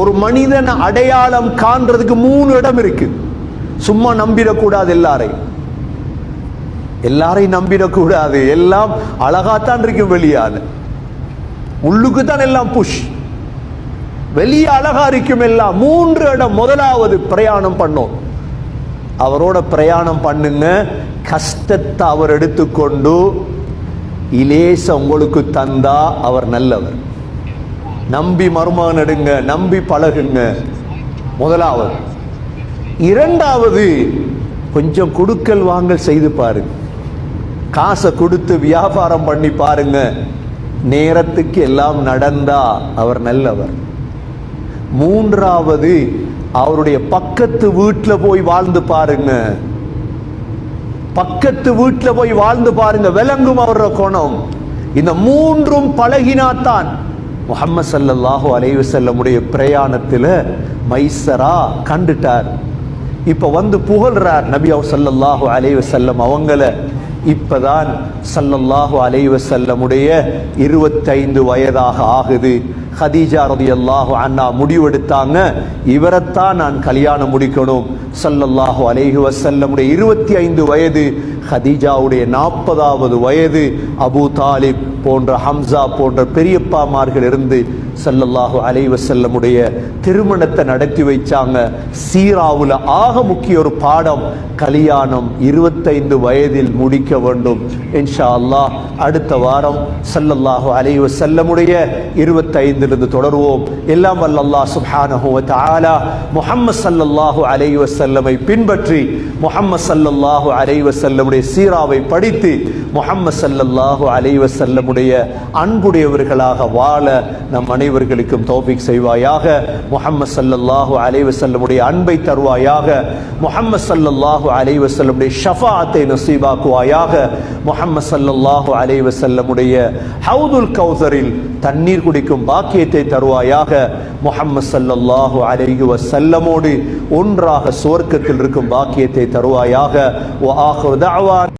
ஒரு மனிதன் அடையாளம் காண்றதுக்கு மூணு இடம் இருக்கு. சும்மா நம்பிடக்கூடாது எல்லாரையும். எல்லாரையும் நம்பிடக்கூடாது. எல்லாம் அழகாத்தான் இருக்கும் வெளியால உள்ளுக்கு தான் எல்லாம் புஷ் வெளியே அழகா இருக்கும் எல்லாம். மூன்று இடம் முதலாவது பிரயாணம் பண்ணோம். அவரோட பிரயாணம் பண்ணுங்க. கஷ்டத்தை அவர் எடுத்துக்கொண்டு இலேச உங்களுக்கு தந்தா அவர் நல்லவர். நம்பி மருமகன் எடுங்க நம்பி பழகுங்க. முதலாவது. இரண்டாவது கொஞ்சம் கொடுக்கல் வாங்கல் செய்து பாருங்க. காசை கொடுத்து வியாபாரம் பண்ணி பாருங்க. நேரத்துக்கு எல்லாம் நடந்தா அவர் நல்லவர். மூன்றாவது அவருடைய பக்கத்து வீட்டில் போய் வாழ்ந்து பாருங்க. பக்கத்து வீட்டில் போய் வாழ்ந்து பாருங்க. விளங்கும் அவரோட குணம். இந்த மூன்றும் பழகினாத்தான். முகமது சல்லல்லாஹு அலைவசல்லமுடைய பிரயாணத்தில் மைசரா கண்டுட்டார். இப்போ வந்து புகழ்றார் நபி அவ சல்லல்லாஹு அலைவ செல்லம் அவங்கள. இப்பதான் சல்லல்லாஹு அலைவ செல்லமுடைய இருபத்தைந்து வயதாக ஆகுது. ஹதீஜா ரதியல்லாஹு அண்ணா முடிவெடுத்தாங்க. இவரைத்தான் நான் கல்யாணம் முடிக்கணும். சல்லல்லாஹு அலைஹி வசல்லமுடைய இருபத்தி ஐந்து வயது ஹதீஜாவுடைய நாற்பதாவது வயது அபூ தாலிப் போன்ற ஹம்சா போன்ற பெரியப்பாமார்கள் இருந்து சல்லல்லாஹு அலைவசல்லமுடைய திருமணத்தை நடத்தி வைச்சாங்க. சீராவில் ஆக முக்கிய ஒரு பாடம் கல்யாணம் இருபத்தைந்து வயதில் முடிக்க வேண்டும். இன்ஷா அல்லாஹ் அடுத்த வாரம் சல்லல்லாஹு அலைவசல்லமுடைய இருபத்தைந்திலிருந்து தொடர்வோம். எல்லாம் வல்லல்லா அல்லாஹ் சுப்ஹானஹு முஹம்மது சல்லல்லாஹு அலைவசல்லமை பின்பற்றி முஹம்மது சல்லல்லாஹு அலைவசல்லமுடைய சீராவை படித்து முஹம்மது சல்லல்லாஹு அலைவசல்லமுடைய அன்புடையவர்களாக வாழ நம் அனைவர்களுக்கும் தௌஃபீக் செய்வாயாக. முஹம்மது சல்லல்லாஹு அலைவசல்லமுடைய அன்பை தருவாயாக. முஹம்மது சல்லல்லாஹு அலைவசல்லமுடைய ஷஃபாத்தை நசீபாக்குவாயாக. முஹம்மது சல்லல்லாஹு அலைவசல்லமுடைய ஹவுதுல் கௌசரில் தண்ணீர் குடிக்கும் பாக்கியத்தை தருவாயாக. முஹம்மது சல்லல்லாஹு அலைஹி வசல்லமோடு ஒன்றாக சுவர்க்கத்தில் இருக்கும் பாக்கியத்தை தருவாயாக. வ ஆஹிரு